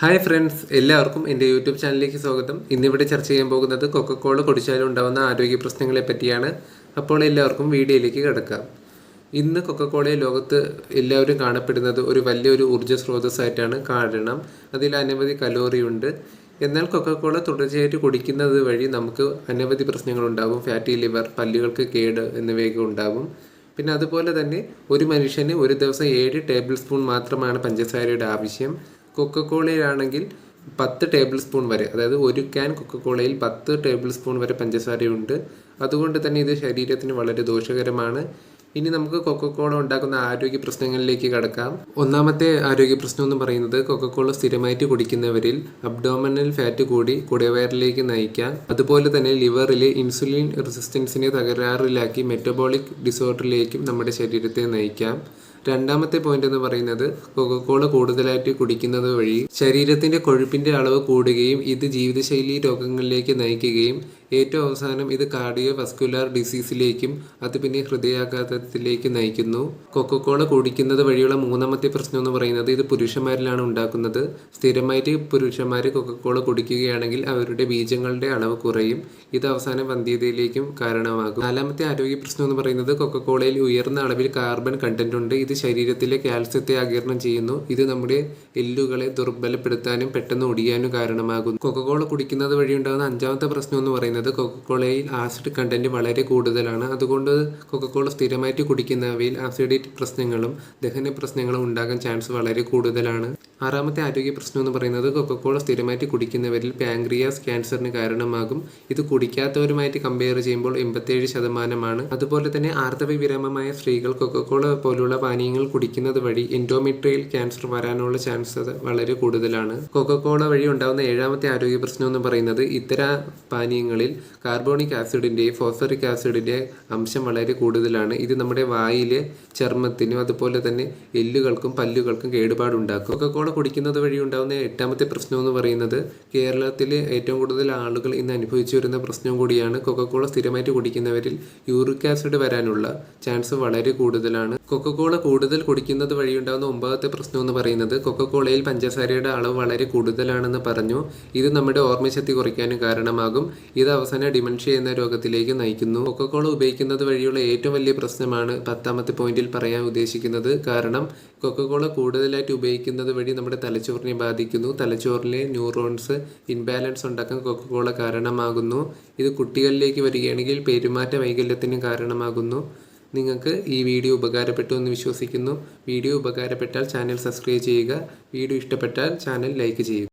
Hi friends എല്ലാവർക്കും എന്റെ YouTube ചാനലിലേക്ക് സ്വാഗതം. ഇന്നിവിടെ ചർച്ച ചെയ്യാൻ പോകുന്നത് കൊക്കക്കോള കുടിച്ചാലും ഉണ്ടാകുന്ന ആരോഗ്യ പ്രശ്നങ്ങളെ പറ്റിയാണ്. അപ്പോൾ എല്ലാവർക്കും വീഡിയോയിലേക്ക് കിടക്കാം. ഇന്ന് കൊക്കക്കോളയെ ലോകത്ത് എല്ലാവരും കാണപ്പെടുന്നത് ഒരു വലിയൊരു ഊർജ സ്രോതസ്സായിട്ടാണ്. കാരണം അതിൽ അനവധി കലോറി ഉണ്ട്. എന്നാൽ കൊക്കക്കോള തുടർച്ചയായിട്ട് കുടിക്കുന്നത് വഴി നമുക്ക് അനവധി പ്രശ്നങ്ങളുണ്ടാകും ഫാറ്റി ലിവർ പല്ലുകൾക്ക് കേട് എന്നിവയൊക്കെ ഉണ്ടാകും പിന്നെ അതുപോലെ തന്നെ ഒരു മനുഷ്യന് ഒരു ദിവസം ഏഴ് ടേബിൾ സ്പൂൺ മാത്രമാണ് പഞ്ചസാരയുടെ ആവശ്യം. കൊക്കക്കോളയിലാണെങ്കിൽ പത്ത് ടേബിൾ സ്പൂൺ വരെ അതായത് ഒരു ക്യാൻ കൊക്കക്കോളയിൽ പത്ത് ടേബിൾ സ്പൂൺ വരെ പഞ്ചസാരയുണ്ട്. അതുകൊണ്ട് തന്നെ ഇത് ശരീരത്തിന് വളരെ ദോഷകരമാണ്. ഇനി നമുക്ക് കൊക്കക്കോള ഉണ്ടാക്കുന്ന ആരോഗ്യ പ്രശ്നങ്ങളിലേക്ക് കടക്കാം. ഒന്നാമത്തെ ആരോഗ്യ പ്രശ്നം എന്ന് പറയുന്നത് കൊക്കക്കോള സ്ഥിരമായിട്ട് കുടിക്കുന്നവരിൽ അബ്ഡോമിനൽ ഫാറ്റ് കൂടി കുടവയറിലേക്ക് നയിക്കാം. അതുപോലെ തന്നെ ലിവറിലെ ഇൻസുലിൻ റെസിസ്റ്റൻസിനെ തകരാറിലാക്കി മെറ്റബോളിക് ഡിസോർഡറിലേക്കും നമ്മുടെ ശരീരത്തെ നയിക്കാം. രണ്ടാമത്തെ പോയിന്റ് എന്ന് പറയുന്നത് കൊക്കക്കോള കൂടുതലായിട്ട് കുടിക്കുന്നത് വഴി ശരീരത്തിന്റെ കൊഴുപ്പിന്റെ അളവ് കൂടുകയും ഇത് ജീവിതശൈലി രോഗങ്ങളിലേക്ക് നയിക്കുകയും ഏറ്റവും അവസാനം ഇത് കാർഡിയോ വസ്കുലാർ ഡിസീസിലേക്കും അത് പിന്നെ ഹൃദയാഘാതത്തിലേക്ക് നയിക്കുന്നു. കൊക്കക്കോള കുടിക്കുന്നത് വഴിയുള്ള മൂന്നാമത്തെ പ്രശ്നം എന്ന് പറയുന്നത് ഇത് പുരുഷന്മാരിലാണ് ഉണ്ടാക്കുന്നത്. സ്ഥിരമായിട്ട് പുരുഷന്മാർ കൊക്കക്കോള കുടിക്കുകയാണെങ്കിൽ അവരുടെ ബീജങ്ങളുടെ അളവ് കുറയും. ഇത് അവസാനം വന്ധ്യതയിലേക്കും കാരണമാകും. നാലാമത്തെ ആരോഗ്യ പ്രശ്നം എന്ന് പറയുന്നത് കൊക്കക്കോളയിൽ ഉയർന്ന അളവിൽ കാർബൺ കണ്ടന്റ് ഉണ്ട്. ഇത് ശരീരത്തിലെ കാൽസ്യത്തെ ആകിരണം ചെയ്യുന്നു. ഇത് നമ്മുടെ എല്ലുകളെ ദുർബലപ്പെടുത്താനും പെട്ടെന്ന് ഒടിയാനും കാരണമാകുന്നു. കൊക്കക്കോള കുടിക്കുന്നത് വഴി ഉണ്ടാകുന്ന അഞ്ചാമത്തെ പ്രശ്നം എന്ന് പറയുന്നത് കൊക്കക്കോളയിൽ ആസിഡ് കണ്ടന്റ് വളരെ കൂടുതലാണ്. അതുകൊണ്ട് കൊക്കക്കോള സ്ഥിരമായിട്ട് കുടിക്കുന്നവയിൽ ആസിഡിറ്റി പ്രശ്നങ്ങളും ദഹന പ്രശ്നങ്ങളും ഉണ്ടാകാൻ ചാൻസ് വളരെ കൂടുതലാണ്. ആറാമത്തെ ആരോഗ്യ പ്രശ്നം എന്ന് പറയുന്നത് കൊക്കക്കോള സ്ഥിരമായിട്ട് കുടിക്കുന്നവരിൽ പാങ്ക്രിയാസ് ക്യാൻസറിന് കാരണമാകും. ഇത് കുടിക്കാത്തവരുമായിട്ട് കമ്പയർ ചെയ്യുമ്പോൾ എൺപത്തേഴ് ശതമാനമാണ്. അതുപോലെ തന്നെ ആർത്തവ വിരാമമായ സ്ത്രീകൾ കൊക്കക്കോള പോലുള്ള പാനീയങ്ങൾ കുടിക്കുന്നത് വഴി എൻഡോമെട്രിയൽ ക്യാൻസർ വരാനുള്ള ചാൻസ് വളരെ കൂടുതലാണ്. കൊക്കക്കോള വഴി ഉണ്ടാകുന്ന ഏഴാമത്തെ ആരോഗ്യ പ്രശ്നം എന്ന് പറയുന്നത് ഇത്തരം പാനീയങ്ങളിൽ കാർബോണിക് ആസിഡിന്റെയും ഫോസ്ഫറിക് ആസിഡിന്റെ അംശം വളരെ കൂടുതലാണ്. ഇത് നമ്മുടെ വായിലെ ചർമ്മത്തിനും അതുപോലെ തന്നെ എല്ലുകൾക്കും പല്ലുകൾക്കും കേടുപാടുണ്ടാക്കും. കൊക്കക്കോള കുടിക്കുന്നത് വഴി ഉണ്ടാകുന്ന എട്ടാമത്തെ പ്രശ്നം എന്ന് പറയുന്നത് കേരളത്തിലെ ഏറ്റവും കൂടുതൽ ആളുകൾ ഇന്ന് അനുഭവിച്ചു വരുന്ന പ്രശ്നം കൂടിയാണ് കൊക്കക്കോള സ്ഥിരമായിട്ട് കുടിക്കുന്നവരിൽ യൂറിക് ആസിഡ് വരാനുള്ള ചാൻസ് വളരെ കൂടുതലാണ്. കൊക്കക്കോള കൂടുതൽ കുടിക്കുന്നത് വഴി ഉണ്ടാകുന്ന ഒമ്പതാമത്തെ പ്രശ്നം എന്ന് പറയുന്നത് കൊക്കക്കോളയിൽ പഞ്ചസാരയുടെ അളവ് വളരെ കൂടുതലാണെന്ന് പറഞ്ഞു. ഇത് നമ്മുടെ ഓർമ്മശക്തി കുറയ്ക്കാനും കാരണമാകും. ഇത് അവസാനം ഡിമൻഷ്യ എന്ന രോഗത്തിലേക്ക് നയിക്കുന്നു. കൊക്കക്കോള ഉപയോഗിക്കുന്നത് വഴിയുള്ള ഏറ്റവും വലിയ പ്രശ്നമാണ് പത്താമത്തെ പോയിന്റിൽ പറയാൻ ഉദ്ദേശിക്കുന്നത്. കാരണം കൊക്കക്കോള കൂടുതലായിട്ട് ഉപയോഗിക്കുന്നത് വഴി നമ്മുടെ തലച്ചോറിനെ ബാധിക്കുന്നു. തലച്ചോറിലെ ന്യൂറോൺസ് ഇൻബാലൻസ് ഉണ്ടാക്കാൻ കൊക്കക്കോള കാരണമാകുന്നു. ഇത് കുട്ടികളിലേക്ക് വരികയാണെങ്കിൽ പെരുമാറ്റ വൈകല്യത്തിന് കാരണമാകുന്നു. നിങ്ങൾക്ക് ഈ വീഡിയോ ഉപകാരപ്പെട്ടു എന്ന് വിശ്വസിക്കുന്നു. വീഡിയോ ഉപകാരപ്പെട്ടാൽ ചാനൽ സബ്സ്ക്രൈബ് ചെയ്യുക. വീഡിയോ ഇഷ്ടപ്പെട്ടാൽ ചാനൽ ലൈക്ക് ചെയ്യുക.